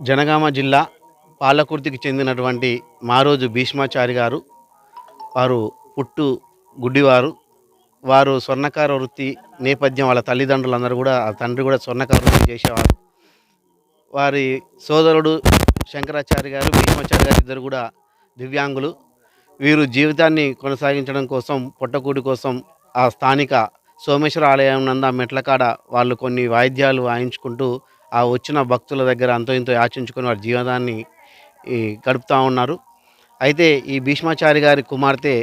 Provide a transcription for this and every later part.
జనగామ జిల్లా పాలకుర్తికి చెందినటువంటి మారోజు భీష్మాచారి గారు వారు పుట్టు గుడ్డివారు. వారు స్వర్ణకార వృత్తి నేపథ్యం వాళ్ళ తల్లిదండ్రులందరూ కూడా ఆ తండ్రి కూడా స్వర్ణకార వృత్తి చేసేవారు. వారి సోదరుడు శంకరాచారి గారు భీష్మాచారి గారు ఇద్దరు కూడా దివ్యాంగులు. వీరు జీవితాన్ని కొనసాగించడం కోసం పొట్టకూడి కోసం ఆ స్థానిక సోమేశ్వర ఆలయం నంద మెట్లకాడ వాళ్ళు కొన్ని వాయిద్యాలు వాయించుకుంటూ ఆ వచ్చిన భక్తుల దగ్గర అంతో ఇంతో యాచించుకొని వారి జీవితాన్ని ఈ, గడుపుతూ ఉన్నారు. అయితే ఈ భీష్మాచారి గారి కుమార్తె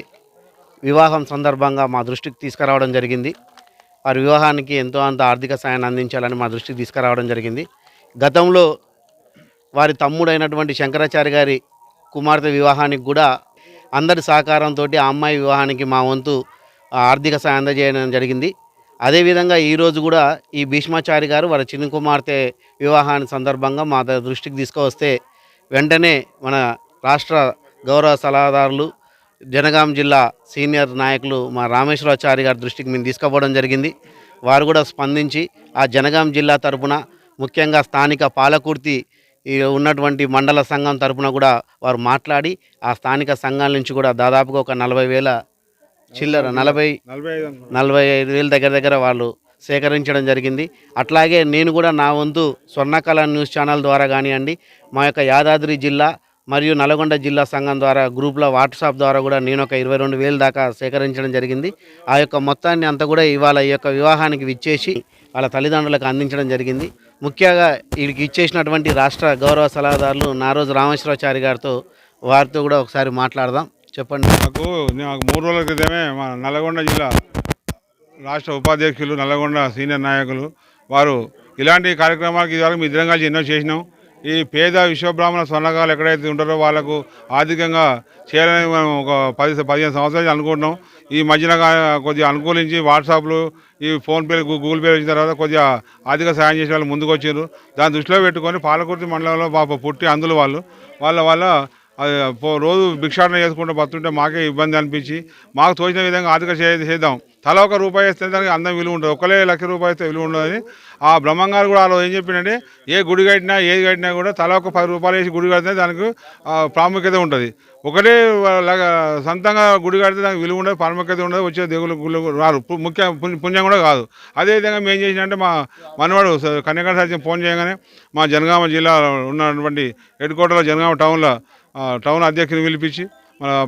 వివాహం సందర్భంగా మా దృష్టికి తీసుకురావడం జరిగింది. వారి వివాహానికి ఎంతో అంత ఆర్థిక సాయాన్ని అందించాలని మా దృష్టికి తీసుకురావడం జరిగింది. గతంలో వారి తమ్ముడైనటువంటి శంకరాచారి గారి కుమార్తె వివాహానికి కూడా అందరి సహకారంతో ఆ అమ్మాయి వివాహానికి మా వంతు ఆర్థిక సాయం అందజేయడం జరిగింది. అదేవిధంగా ఈరోజు కూడా ఈ భీష్మాచారి గారు వారి చిన్న కుమార్తె వివాహాన్ని సందర్భంగా మా దృష్టికి తీసుకువస్తే వెంటనే మన రాష్ట్ర గౌరవ సలహాదారులు జనగాం జిల్లా సీనియర్ నాయకులు మా రామేశ్వరాచారి గారి దృష్టికి మేము తీసుకుపోవడం జరిగింది. వారు కూడా స్పందించి ఆ జనగాం జిల్లా తరపున ముఖ్యంగా స్థానిక పాలకుర్తి ఉన్నటువంటి మండల సంఘం తరపున కూడా వారు మాట్లాడి ఆ స్థానిక సంఘాల నుంచి కూడా దాదాపుగా ఒక నలభై వేల చిల్లర నలభై నలభై ఐదు వేల దగ్గర దగ్గర వాళ్ళు సేకరించడం జరిగింది. అట్లాగే నేను కూడా నా వంతు స్వర్ణకళ న్యూస్ ఛానల్ ద్వారా కానివ్వండి మా యొక్క యాదాద్రి జిల్లా మరియు నల్గొండ జిల్లా సంఘం ద్వారా గ్రూప్లో వాట్సాప్ ద్వారా కూడా నేను ఒక ఇరవై రెండు వేలు దాకా సేకరించడం జరిగింది. ఆ యొక్క మొత్తాన్ని అంతా కూడా ఇవాళ ఈ యొక్క వివాహానికి విచ్చేసి వాళ్ళ తల్లిదండ్రులకు అందించడం జరిగింది. ముఖ్యంగా వీడికి ఇచ్చేసినటువంటి రాష్ట్ర గౌరవ సలహాదారులు నారోజు రామేశ్వరాచారి గారితో వారితో కూడా ఒకసారి మాట్లాడదాం. చెప్పండి. నాకు నాకు మూడు రోజుల క్రితమే మా నల్గొండ జిల్లా రాష్ట్ర ఉపాధ్యక్షులు నల్గొండ సీనియర్ నాయకులు వారు ఇలాంటి కార్యక్రమాలకు ఇదివరకు మీ ఇద్దరం కలిసి ఎన్నో చేసినాం. ఈ పేద విశ్వబ్రాహ్మణ స్వర్ణకాలు ఎక్కడైతే ఉంటారో వాళ్ళకు ఆర్థికంగా చేయాలని మనం ఒక పది పదిహేను సంవత్సరాలు అనుకుంటున్నాం. ఈ మధ్యన కొద్దిగా అనుకూలించి వాట్సాప్లు ఈ ఫోన్పేలు గూగుల్ పేలు వచ్చిన తర్వాత కొద్దిగా ఆర్థిక సాయం చేసే వాళ్ళు ముందుకు వచ్చారు దాన్ని దృష్టిలో పెట్టుకొని పాలకుర్తి మండలంలో పాప పుట్టి అందులో వాళ్ళు. వాళ్ళ వాళ్ళ రోజు భిక్షాటన చేసుకుంటూ బతుంటే మాకే ఇబ్బంది అనిపించి మాకు తోచిన విధంగా ఆర్థిక చేద్దాం. తల ఒక రూపాయి ఇస్తే దానికి అందం విలువ ఉంటుంది ఒకలే లక్ష రూపాయి ఇస్తే విలువ ఉండదని ఆ బ్రహ్మంగారు కూడా వాళ్ళు ఏం చెప్పిందంటే ఏ గుడి కట్టినా ఏది కట్టినా కూడా తల ఒక పది రూపాయలు వేసి గుడి కడితే దానికి ప్రాముఖ్యత ఉంటుంది. ఒకటే సొంతంగా గుడి కడితే దానికి విలువ ఉండదు ప్రాముఖ్యత ఉండదు వచ్చే దేవుళ్ళు గుళ్ళు రారు. ముఖ్య పుణ్య- పుణ్యం కూడా కాదు. అదేవిధంగా మేము చేసినంటే మా మనవాడు స- కన్యకాడ సత్యం ఫోన్ చేయగానే మా జనగామ జిల్లాలో ఉన్నటువంటి హెడ్ క్వార్టర్లో జనగామ టౌన్లో టౌన్ అధ్యక్షుని పిలిపించి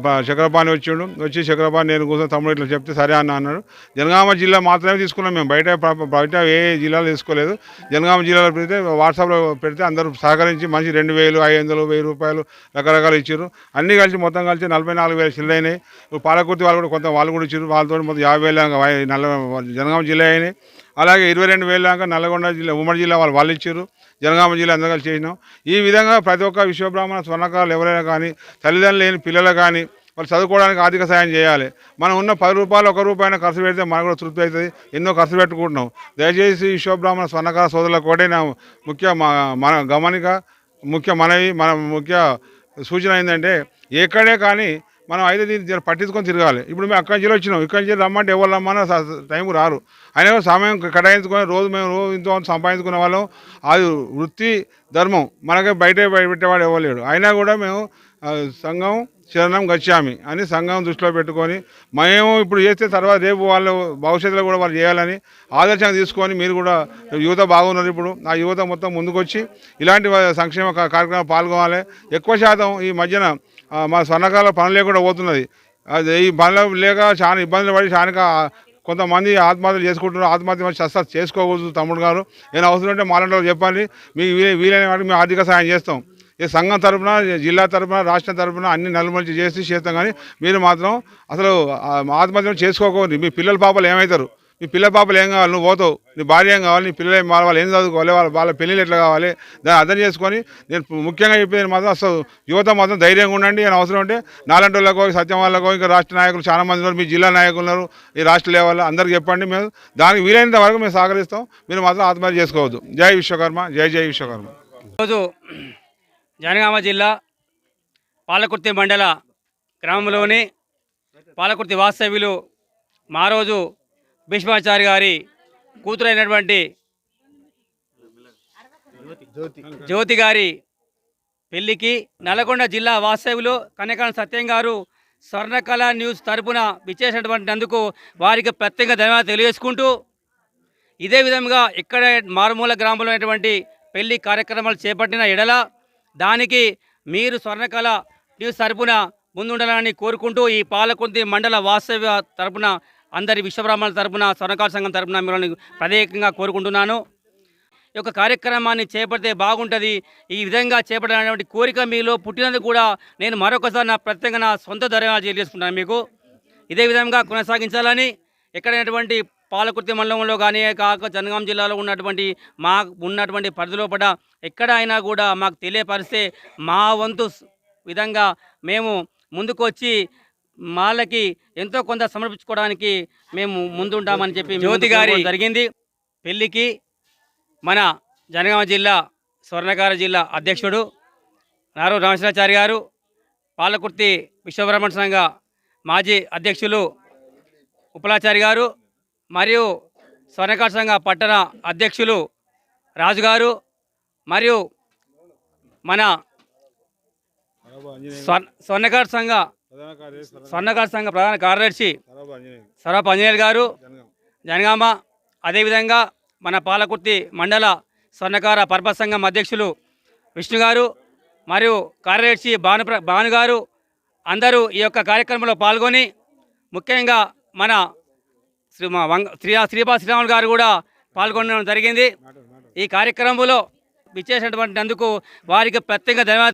మన చక్రపాణి వచ్చిండు. వచ్చి చక్రపాణి నేను కోసం తమ్ముడు ఇట్లా చెప్తే సరే అన్న అన్నాడు. జనగామ జిల్లా మాత్రమే తీసుకున్నాం మేము. బయట బయట ఏ జిల్లాలో తీసుకోలేదు. జనగామ జిల్లాలో పెడితే వాట్సాప్లో పెడితే అందరూ సహకరించి మంచి రెండు వేలు ఐదు వందలు వెయ్యి రూపాయలు రకరకాలు ఇచ్చారు అన్నీ కలిసి మొత్తం కలిసి నలభై నాలుగు వేలు చిల్లర అయినాయి పాలకుర్తి వాళ్ళు కూడా కొంత వాళ్ళు కూడా ఇచ్చారు వాళ్ళతో మొత్తం యాభై వేలు జనగామ జిల్లా అయినాయి. అలాగే ఇరవై రెండు వేల దాకా నల్గొండ జిల్లా ఉమ్మడి జిల్లా వాళ్ళు వాళ్ళు ఇచ్చారు. జనగామ జిల్లా అందరికీ చేసినాం. ఈ విధంగా ప్రతి ఒక్క విశ్వబ్రాహ్మణ స్వర్ణకారులు ఎవరైనా కానీ తల్లిదండ్రులు లేని పిల్లలు కానీ వాళ్ళు చదువుకోవడానికి ఆర్థిక సాయం చేయాలి. మనం ఉన్న పది రూపాయలు ఒక రూపాయన ఖర్చు పెడితే మనకు కూడా తృప్తి అవుతుంది. ఎన్నో ఖర్చు పెట్టుకుంటున్నాం. దయచేసి విశ్వబ్రాహ్మణ స్వర్ణకార సోదరులకు కూడా నా ముఖ్య మా- మన గమనిక ముఖ్య మనవి మన ముఖ్య సూచన ఏంటంటే ఎక్కడే కానీ మనం అయితే దీన్ని పట్టించుకొని తిరగాలి. ఇప్పుడు మేము అక్కడి నుంచి వచ్చినాం. ఇక్కడి నుంచి రమ్మంటే ఎవరు రమ్మన్నా టైం రారు అయినా కూడా సమయం కేటాయించుకొని రోజు మేము రోజు ఇంతో సంపాదించుకునే వాళ్ళం. అది వృత్తి ధర్మం. మనకే బయట బయట పెట్టేవాడు ఎవరు లేడు. అయినా కూడా మేము సంఘం శరణం గచ్చామి అని సంఘం దృష్టిలో పెట్టుకొని మేము ఇప్పుడు చేస్తే తర్వాత రేపు వాళ్ళు భవిష్యత్తులో కూడా వాళ్ళు చేయాలని ఆదర్శంగా తీసుకొని మీరు కూడా యువత బాగున్నారు ఇప్పుడు. ఆ యువత మొత్తం ముందుకొచ్చి ఇలాంటి సంక్షేమ కార్యక్రమాలు పాల్గొనాలి. ఎక్కువ శాతం ఈ మధ్యన మా స్వర్ణకాల పనులు లేకుండా పోతున్నది. అది ఈ పనులు లేక చాలా ఇబ్బందులు పడి చాలా కొంతమంది ఆత్మహత్యలు చేసుకుంటున్నారు. ఆత్మహత్య శస్త్ర చేసుకోకూడదు తమ్ముడు గారు. ఏమైనా అవసరం ఉంటే మాలంటే చెప్పండి. మీకు వీలైన వాటికి మేము ఆర్థిక సాయం చేస్తాం. ఈ సంఘం తరపున జిల్లా తరపున రాష్ట్ర తరపున అన్ని నలుమలిచి చేసి చేస్తాం కానీ మీరు మాత్రం అసలు ఆ, ఆత్మహత్యలు మీ పిల్లల పాపలు ఏమవుతారు మీ పిల్ల పాపలు ఏం కావాలి? నువ్వు పోతావు. నీ భార్య ఏం కావాలి? నీ పిల్లలు ఏం వాళ్ళు ఏం చదువుకోవాలి? వాళ్ళ వాళ్ళ పెళ్ళిళ్ళు ఎట్లా కావాలి? దాన్ని అర్థం చేసుకొని నేను ముఖ్యంగా చెప్పేది మాత్రం అసలు యువత మాత్రం ధైర్యంగా ఉండండి. అని అవసరం ఉంటే నాలంటి వాళ్ళకో సత్యం వాళ్ళకో ఇంకా రాష్ట్ర నాయకులు చాలా మంది ఉన్నారు. మీ జిల్లా నాయకులు ఉన్నారు. ఈ రాష్ట్ర లెవెల్ అందరికి చెప్పండి. మేము దానికి వీలైనంత వరకు మేము సహకరిస్తాం. మీరు మాత్రం ఆత్మహత్య చేసుకోవద్దు. జై విశ్వకర్మ. జై జై విశ్వకర్మ. ఈరోజు జనగామ జిల్లా పాలకుర్తి మండల గ్రామంలోని పాలకుర్తి వాస్తవ్యులు మారోజు భీష్మాచారి గారి కూతురైనటువంటి జ్యోతి గారి పెళ్ళికి నల్గొండ జిల్లా వాస్తవ్యులు కనకాల సత్యం గారు స్వర్ణకళ న్యూస్ తరపున విచ్చేసినటువంటినందుకు వారికి ప్రత్యేక ధన్యవాదాలు తెలియజేసుకుంటూ ఇదే విధంగా ఇక్కడ మారుమూల గ్రామంలో ఉన్నటువంటి పెళ్ళి కార్యక్రమాలు చేపట్టిన ఎడల దానికి మీరు స్వర్ణకళ న్యూస్ తరపున ముందుండాలని కోరుకుంటూ ఈ పాలకుంతి మండల వాస్తవ్య తరపున అందరి విశ్వబ్రాహ్మణుల తరపున స్వర్ణకాల సంఘం తరపున మిమ్మల్ని ప్రత్యేకంగా కోరుకుంటున్నాను. ఈ యొక్క కార్యక్రమాన్ని చేపడితే బాగుంటుంది. ఈ విధంగా చేపట్టినటువంటి కోరిక మీలో పుట్టినందుకు కూడా నేను మరొకసారి నా ప్రత్యేకంగా నా సొంత ధైర్యాలు తెలియజేసుకుంటాను మీకు. ఇదే విధంగా కొనసాగించాలని ఎక్కడైనటువంటి పాలకుర్తి మండలంలో కానీ కాక జనగాం జిల్లాలో ఉన్నటువంటి మా ఉన్నటువంటి పరిధిలో పడ ఎక్కడ అయినా కూడా మాకు తెలియపరిస్తే మా వంతు విధంగా మేము ముందుకు వచ్చి వాళ్ళకి ఎంతో కొంత సమర్పించుకోవడానికి మేము ముందుంటామని చెప్పి జ్యోతి గారి జరిగింది. పెళ్ళికి మన జనగామ జిల్లా స్వర్ణకార జిల్లా అధ్యక్షుడు నారు రామేశ్వరాచారి గారు పాలకుర్తి విశ్వబ్రహ్మణ సంఘ మాజీ అధ్యక్షులు ఉపలాచారి గారు మరియు స్వర్ణకార సంఘ పట్టణ అధ్యక్షులు రాజు గారు మరియు మన స్వర్ణ స్వర్ణకార సంఘ స్వర్ణకార సంఘ ప్రధాన కార్యదర్శి సరబ సరఫ్ అంజనేయులు గారు జనగామ. అదేవిధంగా మన పాలకుర్తి మండల స్వర్ణకార పర్పస్ సంఘం అధ్యక్షులు విష్ణు గారు మరియు కార్యదర్శి భాను భాను గారు అందరూ ఈ యొక్క కార్యక్రమంలో పాల్గొని ముఖ్యంగా మన శ్రీ మా వంగ శ్రీ శ్రీపా శ్రీరాములు గారు కూడా పాల్గొనడం జరిగింది. ఈ కార్యక్రమంలో విచ్చేసినటువంటి అందుకు వారికి ప్రత్యేక ధన్యవాదాలు.